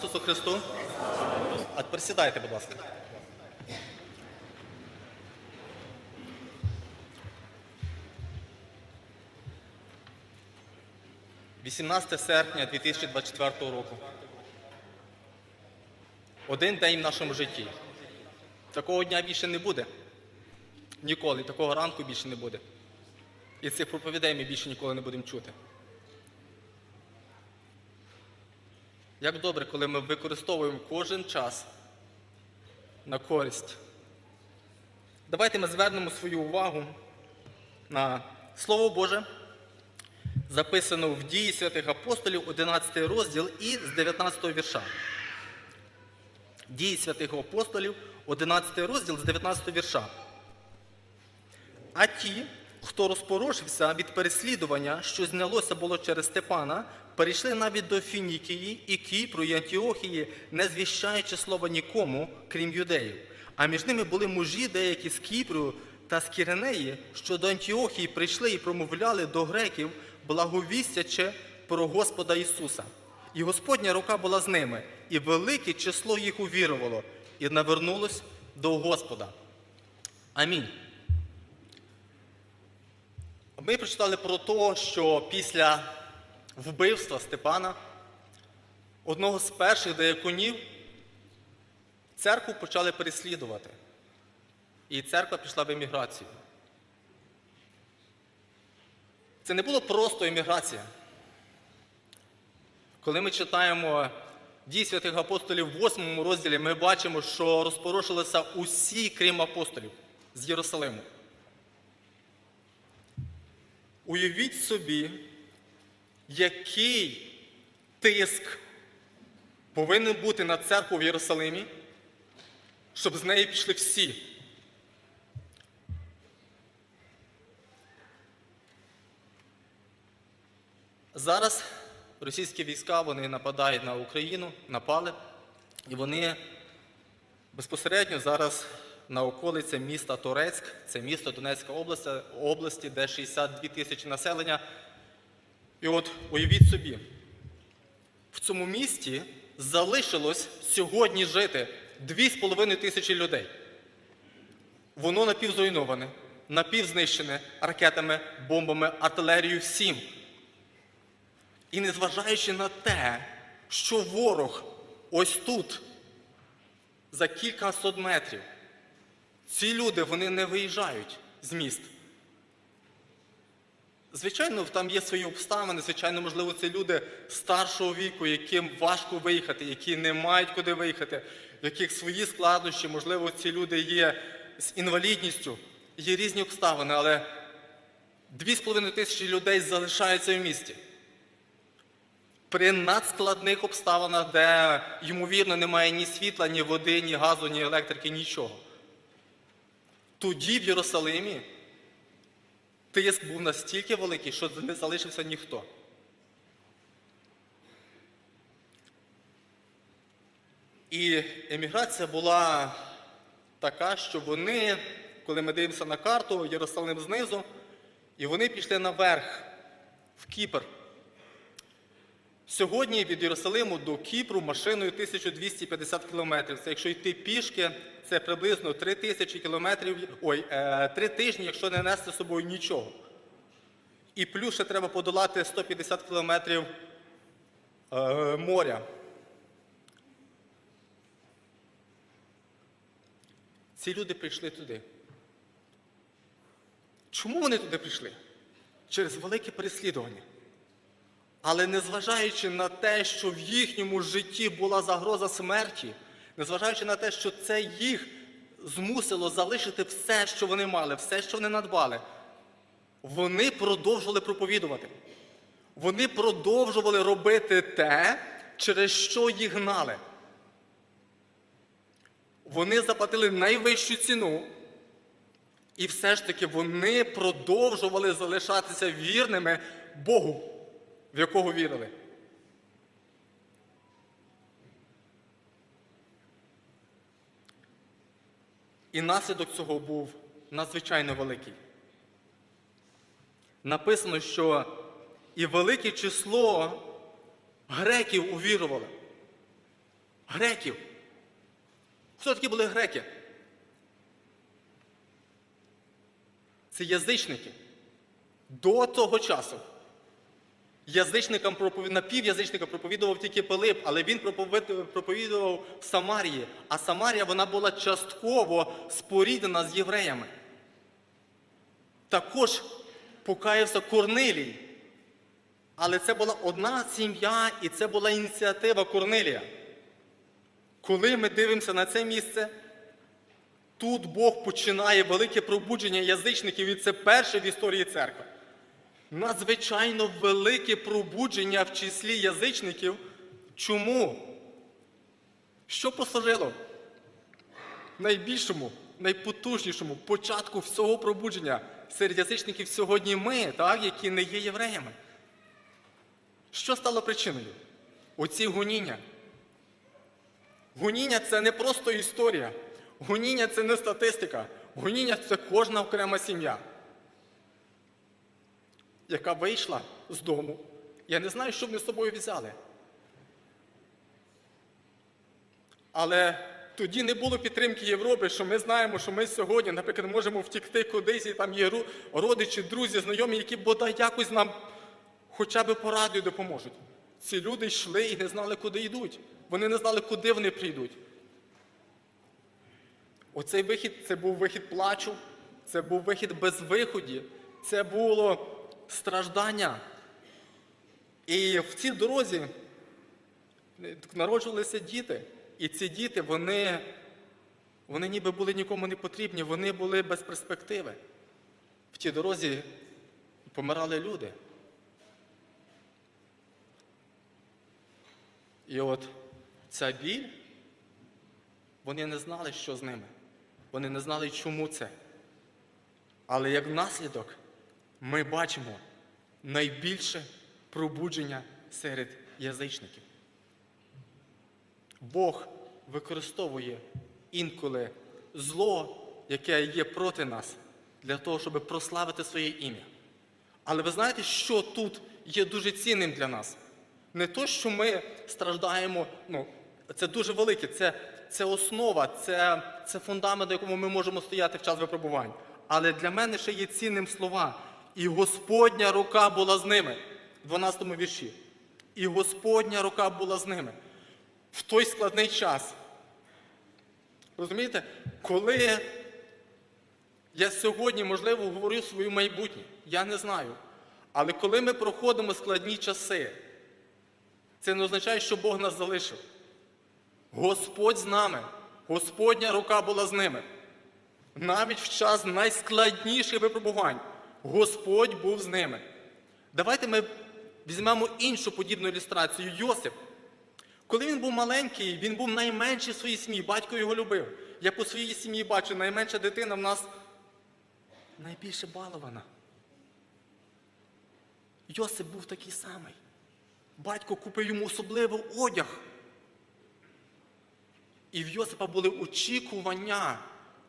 Ісусу Христу. А тепер сідайте, будь ласка. «18 серпня 2024 року. Один день в нашому житті. Такого дня більше не буде. Ніколи. Такого ранку більше не буде. І цих проповідей ми більше ніколи не будемо чути. Як добре, коли ми використовуємо кожен час на користь. Давайте ми звернемо свою увагу на Слово Боже, записано в дії святих апостолів, 11 розділ і з 19 вірша. Дії святих апостолів, 11 розділ з 19 вірша. А ті, хто розпорошився від переслідування, що знялося було через Степана, перейшли навіть до Фінікії і Кіпру і Антіохії, не звіщаючи слова нікому, крім юдеїв. А між ними були мужі деякі з Кіпру та з Кіренеї, що до Антіохії прийшли і промовляли до греків, благовістячи про Господа Ісуса. І Господня рука була з ними, і велике число їх увірувало, і навернулось до Господа. Амінь. Ми прочитали про те, що після вбивства Степана, одного з перших деяконів, церкву почали переслідувати. І церква пішла в еміграцію. Це не було просто еміграція. Коли ми читаємо дії святих апостолів в 8 розділі, ми бачимо, що розпорошилися усі, крім апостолів з Єрусалиму. Уявіть собі, який тиск повинен бути на церкву в Єрусалимі, щоб з неї пішли всі. Зараз російські війська вони нападають на Україну, напали, і вони безпосередньо зараз на околиці міста Торецьк, це місто Донецька області, де 62 тисячі населення. І от уявіть собі, в цьому місті залишилось сьогодні жити 2,5 тисячі людей. Воно напівзруйноване, напівзнищене ракетами, бомбами, артилерією всім. І незважаючи на те, що ворог ось тут, за кілька сот метрів, ці люди вони не виїжджають з міст. Звичайно, там є свої обставини, звичайно, можливо, це люди старшого віку, яким важко виїхати, які не мають куди виїхати, в яких свої складнощі, можливо, ці люди є з інвалідністю, є різні обставини, але 2,5 тисячі людей залишаються в місті. При надскладних обставинах, де, ймовірно, немає ні світла, ні води, ні газу, ні електрики, нічого. Тоді в Єрусалимі тиск був настільки великий, що не залишився ніхто. І еміграція була така, що вони, коли ми дивимося на карту, Єрусалим знизу, і вони пішли наверх, в Кіпр. Сьогодні від Єрусалиму до Кіпру машиною 1250 кілометрів. Це якщо йти пішки, це приблизно 3 тисячі кілометрів, ой, е, 3 тижні, якщо не нести з собою нічого. І плюс ще треба подолати 150 кілометрів е, моря. Ці люди прийшли туди. Чому вони туди прийшли? Через велике переслідування. Але незважаючи на те, що в їхньому житті була загроза смерті, незважаючи на те, що це їх змусило залишити все, що вони мали, все, що вони надбали, вони продовжували проповідувати. Вони продовжували робити те, через що їх гнали. Вони заплатили найвищу ціну, і все ж таки вони продовжували залишатися вірними Богу в якого вірили. І наслідок цього був надзвичайно великий. Написано, що і велике число греків увірували. греків. Хто такі були греки? Це язичники. До того часу. Язичникам напівязичникам проповідував тільки Пилип, але він проповідував в Самарії. А Самарія вона була частково споріднена з євреями. Також покаявся Корнилій. Але це була одна сім'я і це була ініціатива Корнилія. Коли ми дивимося на це місце, тут Бог починає велике пробудження язичників, і це перше в історії церкви. Надзвичайно велике пробудження в числі язичників. Чому? Що послужило? Найбільшому, найпотужнішому початку всього пробудження серед язичників сьогодні ми, так, які не є євреями. Що стало причиною? Оці гоніння. Гоніння це не просто історія. Гоніння це не статистика. Гоніння це кожна окрема сім'я, яка вийшла з дому. Я не знаю, що вони з собою взяли. Але тоді не було підтримки Європи, що ми знаємо, що ми сьогодні, наприклад, можемо втікти кудись, і там є родичі, друзі, знайомі, які бодай якось нам хоча б порадою допоможуть. Ці люди йшли і не знали, куди йдуть. Вони не знали, куди вони прийдуть. Оцей вихід це був вихід плачу, це був вихід без виході, це було страждання. І в цій дорозі народжувалися діти. І ці діти, вони, вони ніби були нікому не потрібні, вони були без перспективи. В тій дорозі помирали люди. І от ця біль, вони не знали, що з ними. Вони не знали, чому це. Але як наслідок ми бачимо найбільше пробудження серед язичників. Бог використовує інколи зло, яке є проти нас, для того, щоб прославити своє ім'я. Але ви знаєте, що тут є дуже цінним для нас? Не то, що ми страждаємо, ну, це дуже велике, це, це основа, це, це фундамент, на якому ми можемо стояти в час випробувань. Але для мене ще є цінним слова. І Господня рука була з ними, в 12 вірші. І Господня рука була з ними в той складний час. Розумієте, коли я сьогодні, можливо, говорю свою майбутнє, я не знаю. Але коли ми проходимо складні часи, це не означає, що Бог нас залишив. Господь з нами, Господня рука була з ними. Навіть в час найскладніших випробувань Господь був з ними. Давайте ми візьмемо іншу подібну ілюстрацію. Йосип. Коли він був маленький, він був найменший в своїй сім'ї, батько його любив. Я по своїй сім'ї бачу, найменша дитина в нас найбільше балована. Йосип був такий самий. Батько купив йому особливий одяг. І в Йосипа були очікування,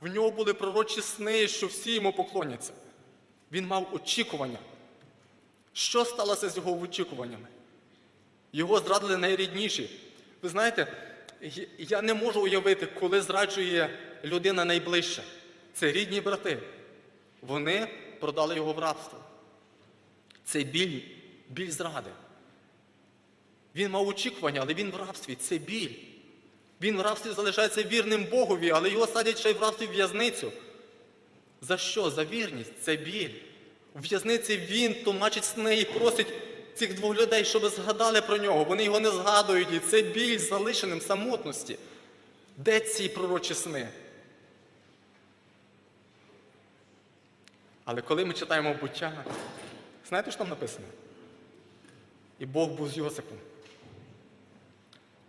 в нього були пророчі сни, що всі йому поклоняться. Він мав очікування. Що сталося з його очікуваннями? Його зрадили найрідніші. Ви знаєте, я не можу уявити, коли зраджує людина найближча. Це рідні брати. Вони продали його в рабство. Це біль, біль зради. Він мав очікування, але він в рабстві. Це біль. Він в рабстві залишається вірним Богові, але його садять ще й в рабстві в в'язницю. За що? За вірність. Це біль. У в'язниці він тлумачить сни і просить цих двох людей, щоб згадали про нього. Вони його не згадують, і це біль залишеним самотності. Де ці пророчі сни? Але коли ми читаємо буття, знаєте, що там написано? І Бог був з Йосипом.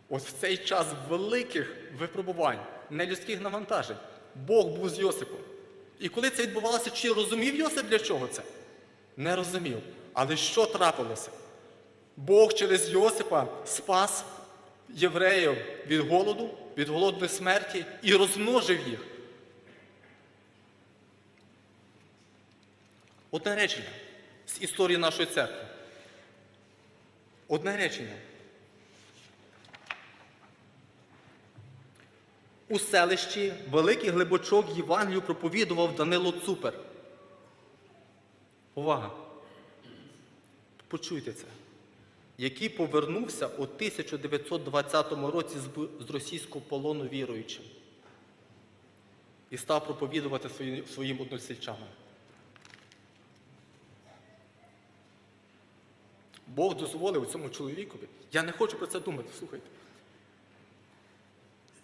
Ось в цей час великих випробувань, нелюдських навантажень, Бог був з Йосипом. І коли це відбувалося, чи розумів Йосип для чого це? Не розумів. Але що трапилося? Бог через Йосипа спас євреїв від голоду, від голодної смерті і розмножив їх. Одне речення з історії нашої церкви. Одне речення. У селищі Великий Глибочок Євангелію проповідував Данило Цупер. Увага! Почуйте це. Який повернувся у 1920 році з російського полону віруючим і став проповідувати свої- своїм односельчанам. Бог дозволив цьому чоловікові. Я не хочу про це думати, слухайте.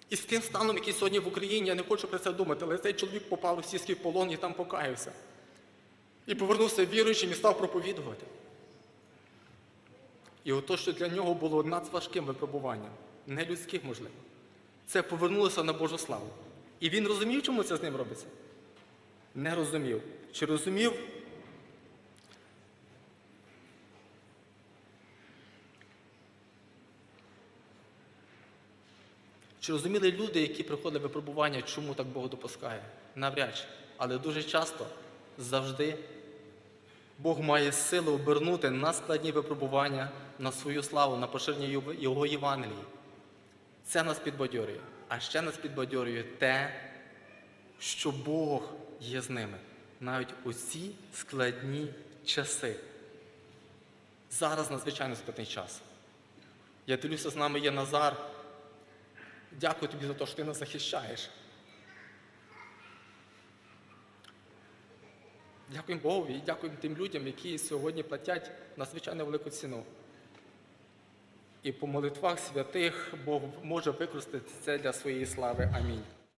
І з тим станом, який сьогодні в Україні, я не хочу про це думати, але цей чоловік попав у російський полон і там покаявся. І повернувся віруючим і став проповідувати. І ото, що для нього було надважким випробуванням, не людським, можливо, це повернулося на Божу славу. І він розумів, чому це з ним робиться? Не розумів. Чи розумів? Чи розуміли люди, які приходили випробування, чому так Бог допускає? Навряд чи. Але дуже часто, завжди, Бог має силу обернути на складні випробування на свою славу, на поширення Його- Євангелії. Це нас підбадьорює. А ще нас підбадьорює те, що Бог є з ними навіть у ці складні часи. Зараз надзвичайно складний час. Я дивлюся, з нами є Назар. Дякую тобі за те, що ти нас захищаєш. Дякуємо Богу і дякуємо тим людям, які сьогодні платять надзвичайно велику ціну. І по молитвах святих Бог може використати це для своєї слави. Амінь.